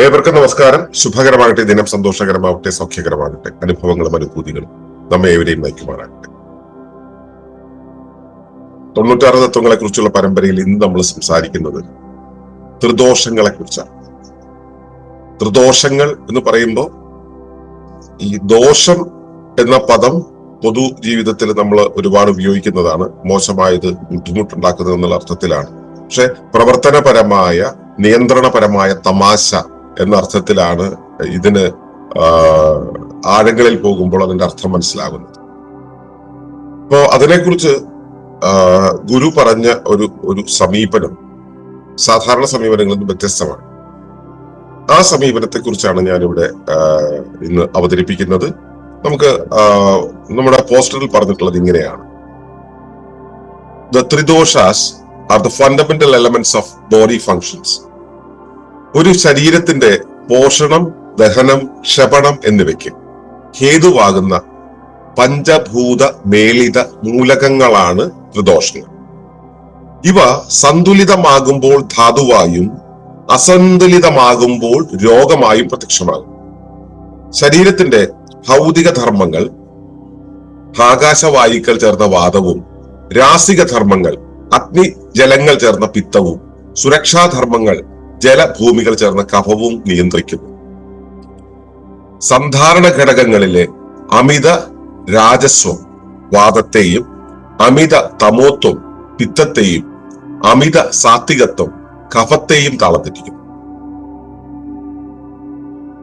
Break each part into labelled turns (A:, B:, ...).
A: ഏവർക്കും നമസ്കാരം. ശുഭകരമാകട്ടെ. ദിനം സന്തോഷകരമാവട്ടെ. സൗഖ്യകരമാകട്ടെ. അനുഭവങ്ങളും അനുഭൂതികളും നമ്മെ ഏവരെയും നയിക്കുമാറാകട്ടെ. തൊണ്ണൂറ്റാറ് തത്വങ്ങളെ കുറിച്ചുള്ള പരമ്പരയിൽ ഇന്ന് നമ്മൾ സംസാരിക്കുന്നത് ത്രിദോഷങ്ങളെ കുറിച്ചാണ് ത്രിദോഷങ്ങൾ എന്ന് പറയുമ്പോൾ ഈ ദോഷം എന്ന പദം പൊതു ജീവിതത്തിൽ നമ്മൾ ഒരുപാട് ഉപയോഗിക്കുന്നതാണ്. മോശമായത് ബുദ്ധിമുട്ടുണ്ടാക്കുന്നത് എന്നുള്ള അർത്ഥത്തിലാണ്. പക്ഷെ പ്രവർത്തനപരമായ നിയന്ത്രണപരമായ തമാശ എന്ന അർത്ഥത്തിലാണ് ഇതിന് ആഴങ്ങളിൽ പോകുമ്പോൾ അതിന്റെ അർത്ഥം മനസ്സിലാകുന്നത്. അപ്പോ അതിനെക്കുറിച്ച് ഗുരു പറഞ്ഞ ഒരു ഒരു സമീപനം സാധാരണ സമീപനങ്ങളിൽ നിന്ന് വ്യത്യസ്തമാണ്. ആ സമീപനത്തെ കുറിച്ചാണ് ഞാനിവിടെ ഇന്ന് അവതരിപ്പിക്കുന്നത്. നമുക്ക് നമ്മുടെ പോസ്റ്ററിൽ പറഞ്ഞിട്ടുള്ളത് ഇങ്ങനെയാണ്. The tridoshas are the fundamental elements of body functions ഒരു ശരീരത്തിന്റെ പോഷണം ദഹനം ക്ഷപണം എന്നിവയ്ക്ക് ഹേതുവാകുന്ന പഞ്ചഭൂത മേളിത മൂലകങ്ങളാണ് ത്രിദോഷങ്ങൾ. ഇവ സന്തുലിതമാകുമ്പോൾ ധാതുവായും അസന്തുലിതമാകുമ്പോൾ രോഗമായും പ്രത്യക്ഷമാകും. ശരീരത്തിന്റെ ഭൗതിക ധർമ്മങ്ങൾ ആകാശവായുക്കൾ ചേർന്ന വാദവും രാസിക ധർമ്മങ്ങൾ അഗ്നി ജലങ്ങൾ ചേർന്ന പിത്തവും സുരക്ഷാധർമ്മങ്ങൾ ജലഭൂമികൾ ചേർന്ന കഫവും നിയന്ത്രിക്കുന്നു. സന്ധാരണ ഘടകങ്ങളിലെ അമിത രാജസ്വം വാദത്തെയും അമിത തമോത്വം പിത്തത്തെയും അമിത സാത്വികത്വം കഫത്തെയും താളത്തിരിക്കുന്നു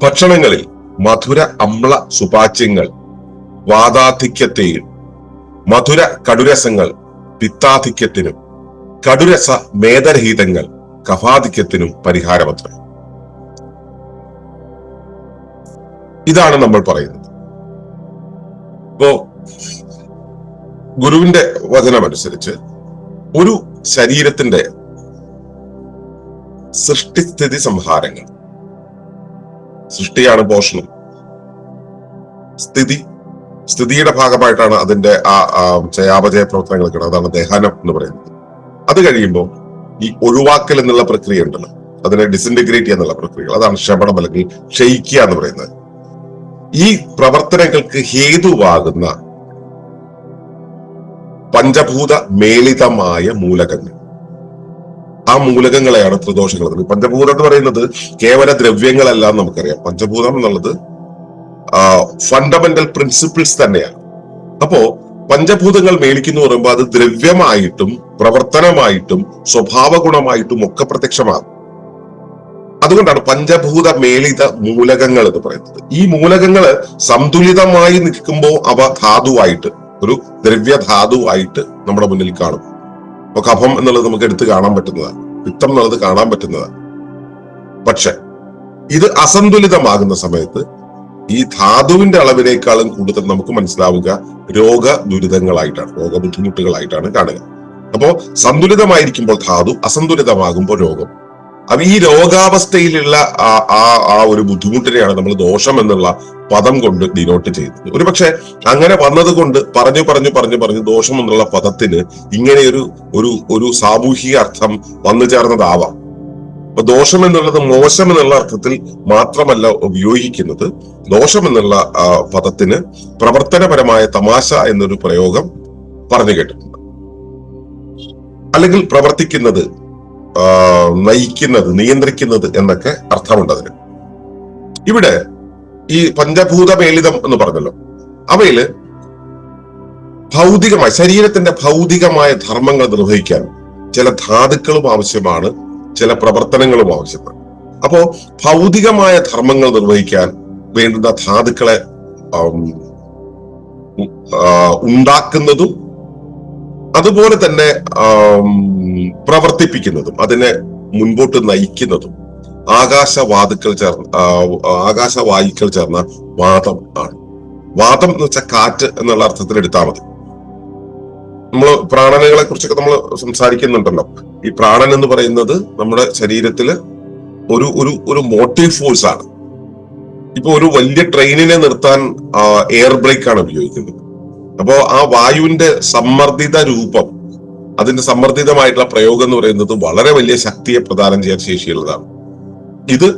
A: ഭക്ഷണങ്ങളിൽ മധുര അമ്ല സുപാച്യങ്ങൾ വാദാധിക്യത്തെയും മധുര കടുരസങ്ങൾ പിത്താധിക്യത്തിനും കടുരസ മേധരഹിതങ്ങൾ കഫാധിക്യത്തിനും പരിഹാരമത്ര. ഇതാണ് നമ്മൾ പറയുന്നത്. ഇപ്പോ ഗുരുവിന്റെ വചനമനുസരിച്ച് ഒരു ശരീരത്തിന്റെ സൃഷ്ടിസ്ഥിതി സംഹാരങ്ങൾ. സൃഷ്ടിയാണ് പോഷണം. സ്ഥിതി സ്ഥിതിയുടെ ഭാഗമായിട്ടാണ് അതിന്റെ ആ ജയാപജയ പ്രവർത്തനങ്ങൾ കിട്ടുന്നത് അതാണ് ദേഹാനം എന്ന് പറയുന്നത്. അത് കഴിയുമ്പോൾ ഈ ഒഴിവാക്കൽ എന്നുള്ള പ്രക്രിയ ഉണ്ടല്ലോ. അതിനെ ഡിസിന്റഗ്രേറ്റ് എന്നുള്ള പ്രക്രിയകൾ. അതാണ് ക്ഷപണം അല്ലെങ്കിൽ ക്ഷയിക്കുക എന്ന് പറയുന്നത്. ഈ പ്രവർത്തനങ്ങൾക്ക് ഹേതുവാകുന്ന പഞ്ചഭൂത മേളിതമായ മൂലകങ്ങൾ. ആ മൂലകങ്ങളെയാണ് ത്രിദോഷങ്ങൾ പഞ്ചഭൂതം എന്ന് പറയുന്നത് കേവല ദ്രവ്യങ്ങളല്ല എന്ന് നമുക്കറിയാം. പഞ്ചഭൂതം എന്നുള്ളത് ഫണ്ടമെന്റൽ പ്രിൻസിപ്പിൾസ് തന്നെയാണ്. അപ്പോ പഞ്ചഭൂതങ്ങൾ മേടിക്കുന്നു പറയുമ്പോൾ അത് ദ്രവ്യമായിട്ടും പ്രവർത്തനമായിട്ടും സ്വഭാവ ഗുണമായിട്ടും ഒക്കെ പ്രത്യക്ഷമാകും. അതുകൊണ്ടാണ് പഞ്ചഭൂത മേളിത മൂലകങ്ങൾ എന്ന് പറയുന്നത്. ഈ മൂലകങ്ങൾ സന്തുലിതമായി നിൽക്കുമ്പോൾ അവ ധാതുവായിട്ട് ഒരു ദ്രവ്യധാതുവായിട്ട് നമ്മുടെ മുന്നിൽ കാണും. അപ്പൊ കഫം എന്നുള്ളത് നമുക്ക് എടുത്ത് കാണാൻ പറ്റുന്നതാണ്. പിത്തം എന്നുള്ളത് കാണാൻ പറ്റുന്നതാണ്. പക്ഷെ ഇത് അസന്തുലിതമാകുന്ന സമയത്ത് ഈ ധാതുവിന്റെ അളവിനേക്കാളും കൂടുതൽ നമുക്ക് മനസ്സിലാവുക രോഗ ദുരിതങ്ങളായിട്ടാണ് രോഗ ബുദ്ധിമുട്ടുകളായിട്ടാണ് കാണുക. അപ്പോ സന്തുലിതമായിരിക്കുമ്പോൾ ധാതു അസന്തുലിതമാകുമ്പോൾ രോഗം. അപ്പൊ ഈ രോഗാവസ്ഥയിലുള്ള ആ ആ ഒരു ബുദ്ധിമുട്ടിനെയാണ് നമ്മൾ ദോഷം എന്നുള്ള പദം കൊണ്ട് ഡിനോട്ട് ചെയ്യുന്നത്. ഒരു പക്ഷെ അങ്ങനെ വന്നത് കൊണ്ട് പറഞ്ഞു പറഞ്ഞു പറഞ്ഞു പറഞ്ഞു ദോഷം എന്നുള്ള പദത്തിന് ഇങ്ങനെ ഒരു ഒരു ഒരു സാമൂഹിക അർത്ഥം വന്നു ചേർന്നതാവാം. അപ്പൊ ദോഷം എന്നുള്ളത് മോശം എന്നുള്ള അർത്ഥത്തിൽ മാത്രമല്ല ഉപയോഗിക്കുന്നത്. ദോഷം എന്നുള്ള പദത്തിന് പ്രവർത്തനപരമായ തമാശ എന്നൊരു പ്രയോഗം പറഞ്ഞു കേട്ടിട്ടുണ്ട്. അല്ലെങ്കിൽ പ്രവർത്തിക്കുന്നത് നയിക്കുന്നത് നിയന്ത്രിക്കുന്നത് എന്നൊക്കെ അർത്ഥമുണ്ട് അതിന്. ഇവിടെ ഈ പഞ്ചഭൂത മേലിതം എന്ന് പറഞ്ഞല്ലോ. അവയിൽ ഭൗതികമായ ശരീരത്തിന്റെ ഭൗതികമായ ധർമ്മങ്ങൾ നിർവഹിക്കാൻ ചില ധാതുക്കളും ആവശ്യമാണ് ചില പ്രവർത്തനങ്ങളും ആവശ്യപ്പെടും. അപ്പോ ഭൗതികമായ ധർമ്മങ്ങൾ നിർവഹിക്കാൻ വേണ്ടുന്ന ധാതുക്കളെ ഉണ്ടാക്കുന്നതും അതുപോലെ തന്നെ പ്രവർത്തിപ്പിക്കുന്നതും അതിനെ മുൻപോട്ട് നയിക്കുന്നതും ആകാശവാതുക്കൾ ചേർന്ന ആകാശവായുക്കൾ ചേർന്ന വാദം ആണ്. വാദം എന്ന് വെച്ചാൽ കാറ്റ് എന്നുള്ള അർത്ഥത്തിൽ എടുത്താൽ മതി. നമ്മൾ പ്രാണനകളെ കുറിച്ചൊക്കെ നമ്മൾ സംസാരിക്കുന്നുണ്ടല്ലോ. ഈ പ്രാണൻ എന്ന് പറയുന്നത് നമ്മുടെ ശരീരത്തിൽ ഒരു ഒരു ഒരു മോട്ടീവ് ഫോഴ്സ് ആണ്. ഇപ്പൊ ഒരു വലിയ ട്രെയിനിനെ നിർത്താൻ എയർ ബ്രേക്ക് ആണ് ഉപയോഗിക്കുന്നത്. അപ്പോ ആ വായുവിന്റെ സമ്മർദ്ദിത രൂപം അതിന്റെ സമ്മർദ്ദിതമായിട്ടുള്ള പ്രയോഗം എന്ന് പറയുന്നത് വളരെ വലിയ ശക്തിയെ പ്രദാനം ചെയ്യാൻ ശേഷിയുള്ളതാണ്. ഇത്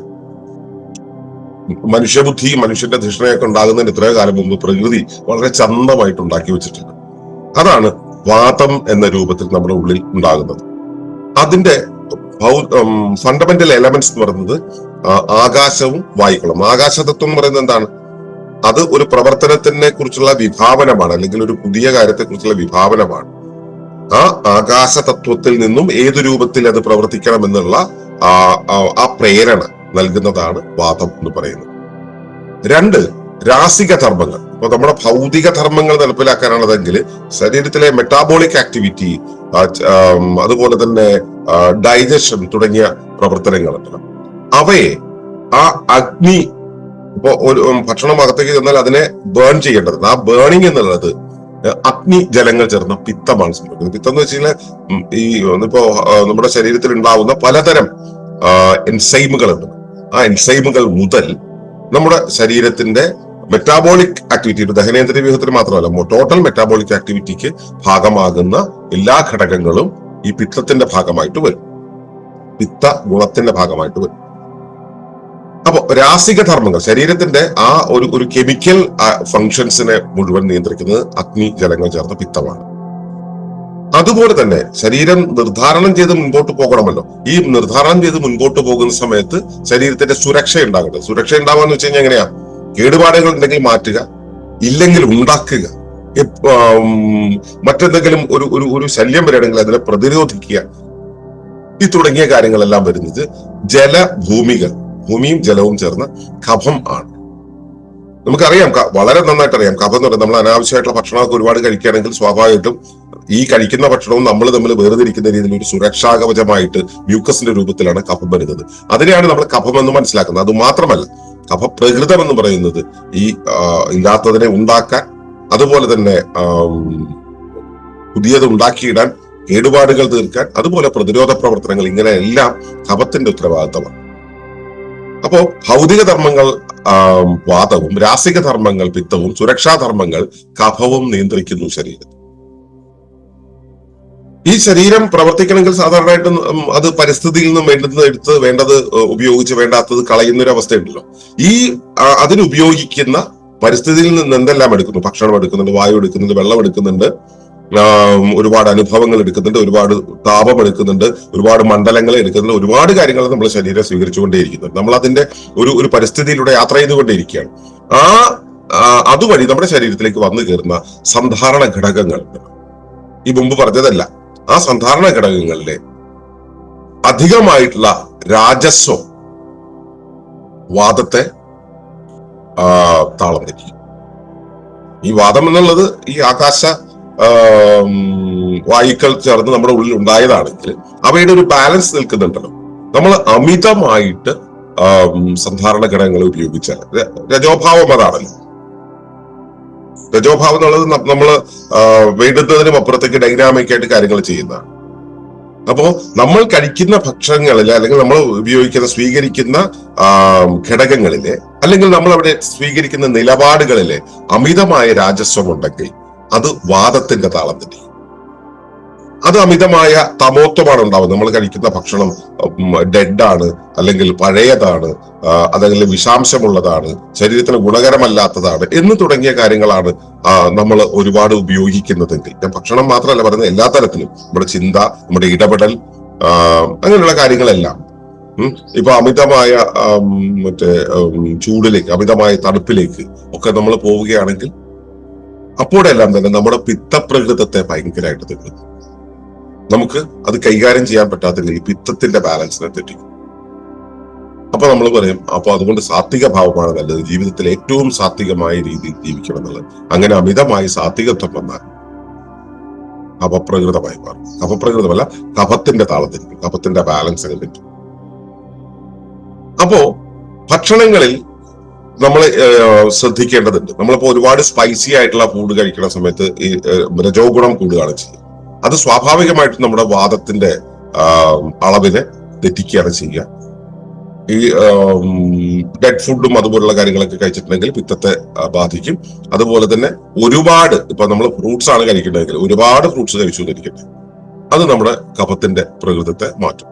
A: മനുഷ്യബുദ്ധി മനുഷ്യന്റെ ധിഷണയൊക്കെ ഉണ്ടാകുന്നതിന് ഇത്രയോ കാലം മുമ്പ് പ്രകൃതി വളരെ ചന്തമായിട്ട് ഉണ്ടാക്കി വെച്ചിട്ടുണ്ട്. അതാണ് വാതം എന്ന രൂപത്തിൽ നമ്മുടെ ഉള്ളിൽ ഉണ്ടാകുന്നത്. അതിന്റെ ഫണ്ടമെന്റൽ എലമെന്റ്സ് എന്ന് പറയുന്നത് ആകാശവും വായുക്കളും. ആകാശതത്വം എന്ന് പറയുന്നത് എന്താണ്? അത് ഒരു പ്രവർത്തനത്തിനെ കുറിച്ചുള്ള വിഭാവനമാണ് അല്ലെങ്കിൽ ഒരു പുതിയ കാര്യത്തെ കുറിച്ചുള്ള വിഭാവനമാണ്. ആ ആകാശ തത്വത്തിൽ നിന്നും ഏത് രൂപത്തിൽ അത് പ്രവർത്തിക്കണം എന്നുള്ള ആ പ്രേരണ നൽകുന്നതാണ് വാദം എന്ന് പറയുന്നത്. രണ്ട് രാസിക ധർമ്മങ്ങൾ. ഇപ്പൊ നമ്മുടെ ഭൗതിക ധർമ്മങ്ങൾ നടപ്പിലാക്കാനുള്ളതെങ്കിൽ ശരീരത്തിലെ മെറ്റാബോളിക് ആക്ടിവിറ്റി അതുപോലെ തന്നെ ഡൈജഷൻ തുടങ്ങിയ പ്രവർത്തനങ്ങൾ അവയെ ആ അഗ്നി ഇപ്പൊ ഒരു ഭക്ഷണം അകത്തേക്ക് ചെന്നാൽ അതിനെ ബേൺ ചെയ്യേണ്ടത് ആ ബേണിംഗ് എന്നുള്ളത് അഗ്നി ജലങ്ങൾ ചേർന്ന പിത്തമാണ് സംഭവിക്കുന്നത്. പിത്തം എന്ന് വെച്ച് കഴിഞ്ഞാൽ ഈ ഇപ്പോ നമ്മുടെ ശരീരത്തിൽ ഉണ്ടാവുന്ന പലതരം എൻസൈമുകൾ ഉണ്ട് ആ എൻസൈമുകൾ മുതൽ നമ്മുടെ ശരീരത്തിന്റെ മെറ്റാബോളിക് ആക്ടിവിറ്റി ദഹനേന്ദ്രിയ വ്യൂഹത്തിന് മാത്രമല്ല ടോട്ടൽ മെറ്റാബോളിക് ആക്ടിവിറ്റിക്ക് ഭാഗമാകുന്ന എല്ലാ ഘടകങ്ങളും ഈ പിത്തത്തിന്റെ ഭാഗമായിട്ട് വരും. പിത്ത ഗുണത്തിന്റെ ഭാഗമായിട്ട് വരും. അപ്പൊ രാസിക ധർമ്മങ്ങൾ ശരീരത്തിന്റെ ആ ഒരു ഒരു കെമിക്കൽ ഫങ്ഷൻസിനെ മുഴുവൻ നിയന്ത്രിക്കുന്നത് അഗ്നി ജലങ്ങൾ ചേർന്ന പിത്തമാണ്. അതുപോലെ തന്നെ ശരീരം നിർദ്ധാരണം ചെയ്ത് മുൻപോട്ട് പോകണമല്ലോ. ഈ നിർദ്ധാരണം ചെയ്ത് മുൻപോട്ട് പോകുന്ന സമയത്ത് ശരീരത്തിന്റെ സുരക്ഷ ഉണ്ടാകേണ്ടത് സുരക്ഷ ഉണ്ടാവുക വെച്ച് കഴിഞ്ഞാൽ എങ്ങനെയാ? കേടുപാടുകൾ ഉണ്ടെങ്കിൽ മാറ്റുക ഇല്ലെങ്കിൽ ഉണ്ടാക്കുക. മറ്റെന്തെങ്കിലും ഒരു ഒരു ഒരു ശല്യം വരികയാണെങ്കിൽ അതിനെ പ്രതിരോധിക്കുക. ഈ തുടങ്ങിയ കാര്യങ്ങളെല്ലാം വരുന്നത് ജലഭൂമികൾ ഭൂമിയും ജലവും ചേർന്ന കഫം ആണ്. നമുക്കറിയാം വളരെ നന്നായിട്ട് അറിയാം കഫം എന്ന് പറയുന്നത് നമ്മൾ അനാവശ്യമായിട്ടുള്ള ഭക്ഷണമൊക്കെ ഒരുപാട് കഴിക്കുകയാണെങ്കിൽ സ്വാഭാവികമായിട്ടും ഈ കഴിക്കുന്ന ഭക്ഷണവും നമ്മൾ തമ്മിൽ വേർതിരിക്കുന്ന രീതിയിൽ ഒരു സുരക്ഷാ കവചമായിട്ട് മ്യൂക്കസിന്റെ രൂപത്തിലാണ് കഫം വരുന്നത്. അതിനെയാണ് നമ്മൾ കഫം എന്ന് മനസ്സിലാക്കുന്നത്. അത് മാത്രമല്ല കഫപ്രകൃതം എന്ന് പറയുന്നത് ഈ ഇല്ലാത്തതിനെ ഉണ്ടാക്കാൻ അതുപോലെ തന്നെ പുതിയത് ഉണ്ടാക്കിയിടാൻ കേടുപാടുകൾ തീർക്കാൻ അതുപോലെ പ്രതിരോധ പ്രവർത്തനങ്ങൾ ഇങ്ങനെ എല്ലാം കഫത്തിന്റെ ഉത്തരവാദിത്തമാണ്. അപ്പോ ഭൗതിക ധർമ്മങ്ങൾ വാതവും രാസിക ധർമ്മങ്ങൾ പിത്തവും സുരക്ഷാ ധർമ്മങ്ങൾ കഫവും നിയന്ത്രിക്കുന്നു ശരീരത്തിൽ. ഈ ശരീരം പ്രവർത്തിക്കണമെങ്കിൽ സാധാരണയായിട്ട് അത് പരിസ്ഥിതിയിൽ നിന്നും വേണ്ടത് എടുത്ത് വേണ്ടത് ഉപയോഗിച്ച് വേണ്ടാത്തത് കളയുന്ന ഒരു അവസ്ഥയുണ്ടല്ലോ ഈ അതിനുപയോഗിക്കുന്ന പരിസ്ഥിതിയിൽ നിന്ന് എന്തെല്ലാം എടുക്കുന്നു? ഭക്ഷണം എടുക്കുന്നുണ്ട് വായു എടുക്കുന്നുണ്ട് വെള്ളം എടുക്കുന്നുണ്ട് ഒരുപാട് അനുഭവങ്ങൾ എടുക്കുന്നുണ്ട് ഒരുപാട് താപം എടുക്കുന്നുണ്ട് ഒരുപാട് മണ്ഡലങ്ങൾ എടുക്കുന്നുണ്ട് ഒരുപാട് കാര്യങ്ങൾ നമ്മൾ ശരീരം സ്വീകരിച്ചുകൊണ്ടേയിരിക്കുന്നുണ്ട് നമ്മൾ അതിന്റെ ഒരു ഒരു പരിസ്ഥിതിയിലൂടെ യാത്ര ചെയ്തുകൊണ്ടേയിരിക്കുകയാണ്. ആ, അതുവഴി നമ്മുടെ ശരീരത്തിലേക്ക് വന്നു കയറുന്ന സന്ധാരണ ഘടകങ്ങൾ. ഈ മുമ്പ് പറഞ്ഞതല്ല ആ സന്ധാരണ ഘടകങ്ങളിലെ അധികമായിട്ടുള്ള രാജസ്വം വാദത്തെ താളം തെറ്റിക്കും. ഈ വാദം എന്നുള്ളത് ഈ ആകാശ വായുക്കൾ ചേർന്ന് നമ്മുടെ ഉള്ളിൽ ഉണ്ടായതാണെങ്കിൽ അവയുടെ ഒരു ബാലൻസ് നിൽക്കുന്നുണ്ടല്ലോ. നമ്മൾ അമിതമായിട്ട് സാധാരണ ഘടകങ്ങൾ ഉപയോഗിച്ചാൽ രജോഭാവം അതാണല്ലോ. രജോഭാവം എന്നുള്ളത് നമ്മൾ വേണ്ടുന്നതിനും അപ്പുറത്തേക്ക് ഡൈനാമിക് ആയിട്ട് കാര്യങ്ങൾ ചെയ്യുന്നതാണ് അപ്പോൾ നമ്മൾ കഴിക്കുന്ന ഭക്ഷണങ്ങളിൽ അല്ലെങ്കിൽ നമ്മൾ ഉപയോഗിക്കുന്ന സ്വീകരിക്കുന്ന ഘടകങ്ങളിൽ അല്ലെങ്കിൽ നമ്മൾ അവിടെ സ്വീകരിക്കുന്ന നിലപാടുകളിലെ അമിതമായ രാജസ്വം ഉണ്ടെങ്കിൽ അത് വാദത്തിന്റെ താളം തെറ്റി. അത് അമിതമായ തമോത്വമാണ് ഉണ്ടാവുന്നത്. നമ്മൾ കഴിക്കുന്ന ഭക്ഷണം ഡെഡാണ് അല്ലെങ്കിൽ പഴയതാണ് അതല്ലെങ്കിൽ വിഷാംശമുള്ളതാണ് ശരീരത്തിന് ഗുണകരമല്ലാത്തതാണ് എന്ന് തുടങ്ങിയ കാര്യങ്ങളാണ് നമ്മൾ ഒരുപാട് ഉപയോഗിക്കുന്നതെങ്കിൽ. ഞാൻ ഭക്ഷണം മാത്രമല്ല പറയുന്നത് എല്ലാ തരത്തിലും. നമ്മുടെ ചിന്ത നമ്മുടെ ഇടപെടൽ അങ്ങനെയുള്ള കാര്യങ്ങളെല്ലാം. ഇപ്പൊ അമിതമായ മറ്റേ ചൂടിലേക്ക് അമിതമായ തണുപ്പിലേക്ക് ഒക്കെ നമ്മൾ പോവുകയാണെങ്കിൽ അപ്പോഴെല്ലാം തന്നെ നമ്മുടെ പിത്തപ്രകൃതത്തെ ഭയങ്കരമായിട്ട് തെറ്റുന്നു. നമുക്ക് അത് കൈകാര്യം ചെയ്യാൻ പറ്റാത്ത ഈ പിത്തത്തിന്റെ ബാലൻസിനെ തെറ്റിക്കും. അപ്പൊ നമ്മൾ പറയും അപ്പൊ അതുകൊണ്ട് സാത്വിക ഭാവമാണ് നല്ലത്. ജീവിതത്തിൽ ഏറ്റവും സാത്വികമായ രീതിയിൽ ജീവിക്കണം എന്നുള്ളത് അങ്ങനെ അമിതമായി സാത്വികത്വം വന്നാൽ അപപ്രകൃതമായി മാറും. അപപ്രകൃതമല്ല കഫത്തിന്റെ താളത്തിരിക്കും കഫത്തിന്റെ ബാലൻസ് അങ്ങ് തെറ്റും. അപ്പോ ഭക്ഷണങ്ങളിൽ നമ്മൾ ശ്രദ്ധിക്കേണ്ടതുണ്ട്. നമ്മളിപ്പോ ഒരുപാട് സ്പൈസി ആയിട്ടുള്ള ഫുഡ് കഴിക്കുന്ന സമയത്ത് ഈ രജോ ഗുണം കൂടുകയാണ് ചെയ്യുക. അത് സ്വാഭാവികമായിട്ടും നമ്മുടെ വാദത്തിന്റെ അളവിനെ തെറ്റിക്കുകയാണ് ചെയ്യുക. ഈ ഡെഡ് ഫുഡും അതുപോലുള്ള കാര്യങ്ങളൊക്കെ കഴിച്ചിട്ടുണ്ടെങ്കിൽ പിത്തത്തെ ബാധിക്കും. അതുപോലെ തന്നെ ഒരുപാട് ഇപ്പൊ നമ്മൾ ഫ്രൂട്ട്സ് ആണ് കഴിക്കുന്നതെങ്കിൽ ഒരുപാട് ഫ്രൂട്ട്സ് കഴിച്ചു അത് നമ്മുടെ കഫത്തിന്റെ പ്രകൃതത്തെ മാറ്റും.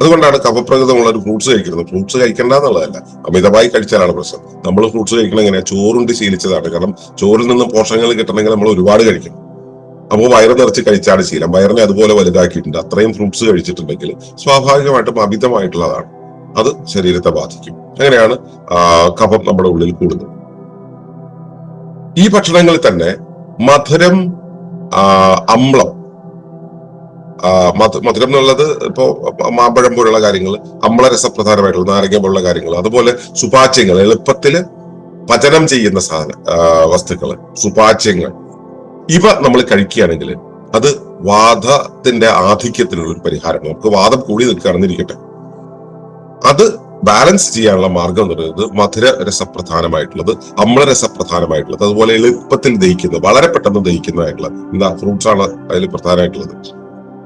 A: അതുകൊണ്ടാണ് കഫപ്രകൃതമുള്ള ഒരു ഫ്രൂട്ട്സ് കഴിക്കുന്നത്. ഫ്രൂട്ട്സ് കഴിക്കേണ്ട എന്നുള്ളതല്ല. അമിതമായി കഴിച്ചാലാണ് പ്രശ്നം. നമ്മൾ ഫ്രൂട്ട്സ് കഴിക്കണം എങ്ങനെയാ? ചോറുണ്ട് ശീലിച്ചതാണ്. കാരണം ചോറിൽ നിന്ന് പോഷകങ്ങൾ കിട്ടണമെങ്കിൽ നമ്മൾ ഒരുപാട് കഴിക്കണം. അപ്പോൾ വയറ് നിറച്ച് കഴിച്ചാണ് ശീലം. വയറിനെ അതുപോലെ വലുതാക്കിയിട്ടുണ്ട്. അത്രയും ഫ്രൂട്ട്സ് കഴിച്ചിട്ടുണ്ടെങ്കിൽ സ്വാഭാവികമായിട്ടും അമിതമായിട്ടുള്ളതാണ്. അത് ശരീരത്തെ ബാധിക്കും. അങ്ങനെയാണ് കഫം നമ്മുടെ ഉള്ളിൽ കൂടുന്നത്. ഈ ഭക്ഷണങ്ങളിൽ തന്നെ മധുരം മധു- മധുരം എന്നുള്ളത് ഇപ്പോ മാമ്പഴം പോലുള്ള കാര്യങ്ങൾ അമ്ലരസപ്രധാനമായിട്ടുള്ള നാരങ്ങ പോലുള്ള കാര്യങ്ങൾ അതുപോലെ സുപാച്യങ്ങൾ എളുപ്പത്തിൽ പചനം ചെയ്യുന്ന സാധന വസ്തുക്കൾ സുപാച്യങ്ങൾ. ഇവ നമ്മൾ കഴിക്കുകയാണെങ്കിൽ അത് വാദത്തിന്റെ ആധിക്യത്തിനുള്ള ഒരു പരിഹാരമാണ്. നമുക്ക് വാദം കൂടി നിൽക്കുകയാണെന്ന് ഇരിക്കട്ടെ അത് ബാലൻസ് ചെയ്യാനുള്ള മാർഗം എന്ന് പറയുന്നത് മധുര രസപ്രധാനമായിട്ടുള്ളത് അമ്ലരസപ്രധാനമായിട്ടുള്ളത് അതുപോലെ എളുപ്പത്തിൽ ദഹിക്കുന്നത് വളരെ പെട്ടെന്ന് ദഹിക്കുന്നതായിട്ടുള്ള എന്താ ഫ്രൂട്ട്സ് ആണ് അതിൽ പ്രധാനമായിട്ടുള്ളത്.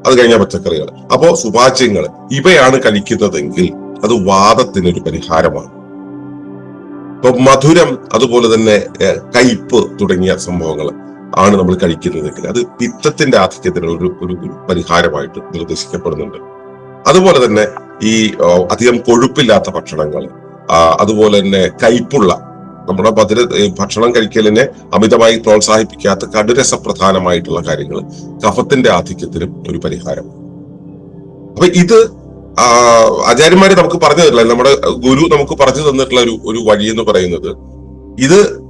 A: അത് കഴിഞ്ഞാൽ പച്ചക്കറികൾ. അപ്പോ സുഭാജ്യങ്ങൾ ഇവയാണ് കഴിക്കുന്നതെങ്കിൽ അത് വാദത്തിന് ഒരു പരിഹാരമാണ്. ഇപ്പൊ മധുരം അതുപോലെ തന്നെ കയ്പ് തുടങ്ങിയ സംഭവങ്ങൾ. ആണ് നമ്മൾ കഴിക്കുന്നതെങ്കിൽ അത് പിത്തത്തിന്റെ ആധിക്യത്തിന് ഒരു ഒരു പരിഹാരമായിട്ട് നിർദ്ദേശിക്കപ്പെടുന്നുണ്ട്. അതുപോലെ തന്നെ ഈ അധികം കൊഴുപ്പില്ലാത്ത ഭക്ഷണങ്ങൾ അതുപോലെ തന്നെ കയ്പുള്ള നമ്മുടെ മധുര ഭക്ഷണം കഴിക്കലിനെ അമിതമായി പ്രോത്സാഹിപ്പിക്കാത്ത കടുരസപ്രധാനമായിട്ടുള്ള കാര്യങ്ങൾ കഫത്തിന്റെ ആധിക്യത്തിനും ഒരു പരിഹാരം. അപ്പൊ ഇത് ആചാര്യന്മാര് നമുക്ക് പറഞ്ഞു തരില്ല. നമ്മുടെ ഗുരു നമുക്ക് പറഞ്ഞു തന്നിട്ടുള്ള ഒരു ഒരു വഴി എന്ന് പറയുന്നത് ഇത്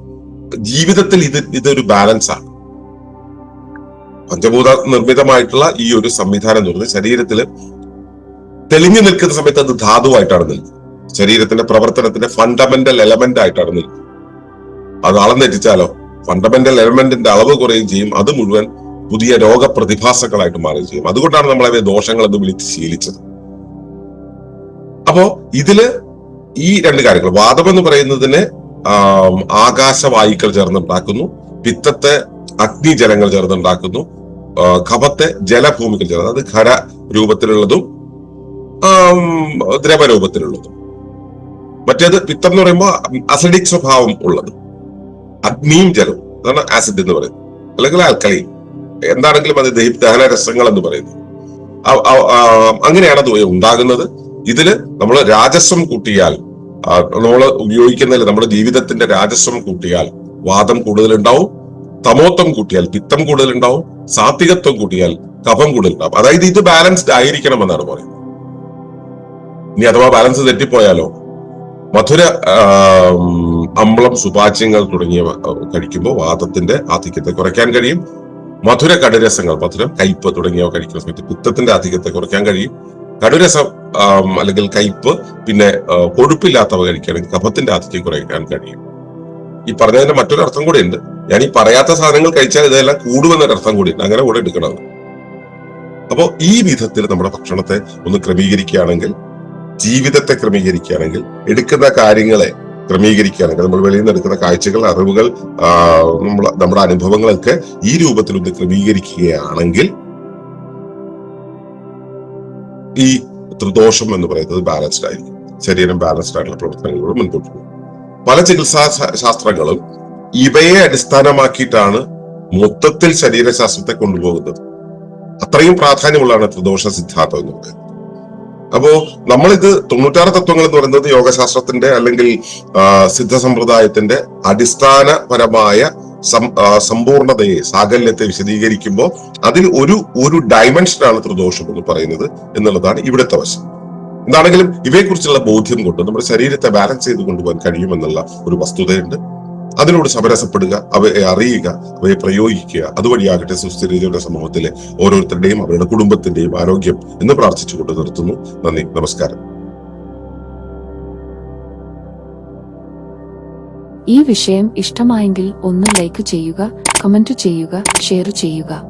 A: ജീവിതത്തിൽ ഇത് ഇതൊരു ബാലൻസ് ആണ് പഞ്ചഭൂത നിർമ്മിതമായിട്ടുള്ള ഈ ഒരു സംവിധാനം എന്ന് പറയുന്നത് ശരീരത്തിൽ തെളിഞ്ഞു നിൽക്കുന്ന സമയത്ത് അത് ധാതുവായിട്ടാണ് നിൽക്കുന്നത്. ശരീരത്തിന്റെ പ്രവർത്തനത്തിന്റെ ഫണ്ടമെന്റൽ എലമെന്റ് ആയിട്ടാണ് നിൽക്കുന്നത്. അത് അളന്നെറ്റിച്ചാലോ ഫണ്ടമെന്റൽ എലമെന്റിന്റെ അളവ് കുറയുകയും ചെയ്യും. അത് മുഴുവൻ പുതിയ രോഗപ്രതിഭാസങ്ങളായിട്ട് മാറുകയും ചെയ്യും. അതുകൊണ്ടാണ് നമ്മൾ അവയെ ദോഷങ്ങൾ എന്ന് വിളിച്ച് ശീലിച്ചത്. അപ്പോ ഇതിൽ ഈ രണ്ട് കാര്യങ്ങൾ. വാദം എന്ന് പറയുന്നതിന് ആകാശവായുക്കൾ ചേർന്നുണ്ടാക്കുന്നു. പിത്തത്തെ അഗ്നിജലങ്ങൾ ചേർന്നുണ്ടാക്കുന്നു. ജലഭൂമിക്ക് ജലഭൂമികൾ ചേർന്ന് അത് ഖര രൂപത്തിലുള്ളതും ദ്രവരൂപത്തിലുള്ളതും മറ്റേത് പിത്തം എന്ന് പറയുമ്പോൾ അസിഡിക് സ്വഭാവം ഉള്ളത്. അഗ്നിയും ജലവും. അതാണ് ആസിഡ് എന്ന് പറയുന്നത്. അല്ലെങ്കിൽ ആൽക്കലി എന്താണെങ്കിലും അത് ദഹി- ദഹന രസങ്ങൾ എന്ന് പറയുന്നത്. അങ്ങനെയാണ് അത് ഉണ്ടാകുന്നത്. ഇതിൽ നമ്മൾ രാജസ്വം കൂട്ടിയാൽ നമ്മൾ ഉപയോഗിക്കുന്നതിൽ നമ്മുടെ ജീവിതത്തിന്റെ രാജസ്വം കൂട്ടിയാൽ വാദം കൂടുതലുണ്ടാവും. തമോത്വം കൂട്ടിയാൽ പിത്തം കൂടുതൽ ഉണ്ടാവും സാത്വികത്വം കൂട്ടിയാൽ കഫം കൂടുതൽ ഉണ്ടാവും അതായത് ഇത് ബാലൻസ്ഡ് ആയിരിക്കണം എന്നാണ് പറയുന്നത്. ഇനി അഥവാ ബാലൻസ് തെറ്റിപ്പോയാലോ മധുര അമ്പളം സുപാച്യങ്ങൾ തുടങ്ങിയവ കഴിക്കുമ്പോൾ വാദത്തിന്റെ ആധിക്യത്തെ കുറയ്ക്കാൻ കഴിയും. മധുര കടുരസങ്ങൾ മധുരം കയ്പ് തുടങ്ങിയവ കഴിക്കുന്ന സമയത്ത് പിത്തത്തിന്റെ ആധിക്യത്തെ കുറയ്ക്കാൻ കഴിയും. കടുരസം അല്ലെങ്കിൽ കയ്പ് പിന്നെ കൊഴുപ്പില്ലാത്തവ കഴിക്കുകയാണെങ്കിൽ കഫത്തിന്റെ ആധിക്യം കുറയ്ക്കാൻ കഴിയും. ഈ പറഞ്ഞതിന്റെ മറ്റൊരു അർത്ഥം കൂടി ഉണ്ട് ഞാൻ ഈ പറയാത്ത സാധനങ്ങൾ കഴിച്ചാൽ ഇതെല്ലാം കൂടുമെന്നൊരു അർത്ഥം കൂടി ഉണ്ട് അങ്ങനെ കൂടെ എടുക്കണം അപ്പോ ഈ വിധത്തിൽ നമ്മുടെ ഭക്ഷണത്തെ ഒന്ന് ക്രമീകരിക്കുകയാണെങ്കിൽ ജീവിതത്തെ ക്രമീകരിക്കുകയാണെങ്കിൽ എടുക്കുന്ന കാര്യങ്ങളെ ക്രമീകരിക്കുകയാണെങ്കിൽ നമ്മൾ വെളിയിൽ നിന്ന് എടുക്കുന്ന കാഴ്ചകൾ അറിവുകൾ നമ്മൾ നമ്മുടെ അനുഭവങ്ങളൊക്കെ ഈ രൂപത്തിൽ ഒന്ന് ക്രമീകരിക്കുകയാണെങ്കിൽ ഈ ത്രിദോഷം എന്ന് പറയുന്നത് ബാലൻസ്ഡ് ആയിരിക്കും. ശരീരം ബാലൻസ്ഡ് ആയിട്ടുള്ള പ്രവർത്തനങ്ങളിലൂടെ മുൻപോട്ട് പോകും. പല ചികിത്സാ ശാസ്ത്രങ്ങളും ഇവയെ അടിസ്ഥാനമാക്കിയിട്ടാണ് മൊത്തത്തിൽ ശരീരശാസ്ത്രത്തെ കൊണ്ടുപോകുന്നത്. അത്രയും പ്രാധാന്യമുള്ളതാണ് ത്രിദോഷ സിദ്ധാന്തം എന്ന് അപ്പോ നമ്മളിത് തൊണ്ണൂറ്റാറ് തത്വങ്ങൾ എന്ന് പറയുന്നത് യോഗശാസ്ത്രത്തിന്റെ അല്ലെങ്കിൽ സിദ്ധ സമ്പ്രദായത്തിന്റെ അടിസ്ഥാനപരമായ സമ്പൂർണതയെ സാകല്യത്തെ വിശദീകരിക്കുമ്പോൾ അതിൽ ഒരു ഒരു ഡയമെൻഷനാണ് ത്രിദോഷം എന്ന് പറയുന്നത് എന്നുള്ളതാണ് ഇവിടുത്തെ വശം. എന്താണെങ്കിലും ഇവയെക്കുറിച്ചുള്ള ബോധ്യം കൊണ്ട് നമ്മുടെ ശരീരത്തെ ബാലൻസ് ചെയ്ത് കൊണ്ടുപോകാൻ കഴിയുമെന്നുള്ള ഒരു വസ്തുതയുണ്ട്. അതിനോട് സമരസപ്പെടുക അവയെ അറിയുക അവയെ പ്രയോഗിക്കുക. അതുവഴിയാകട്ടെ സുസ്ഥിരതയുടെ സമൂഹത്തിലെ ഓരോരുത്തരുടെയും അവരുടെ കുടുംബത്തിന്റെയും ആരോഗ്യം എന്ന് പ്രാർത്ഥിച്ചുകൊണ്ട് നിർത്തുന്നു. നന്ദി നമസ്കാരം.
B: ഈ വിഷയം ഇഷ്ടമായെങ്കിൽ ഒന്ന് ലൈക്ക് ചെയ്യുക കമന്റ് ചെയ്യുക ഷെയർ ചെയ്യുക.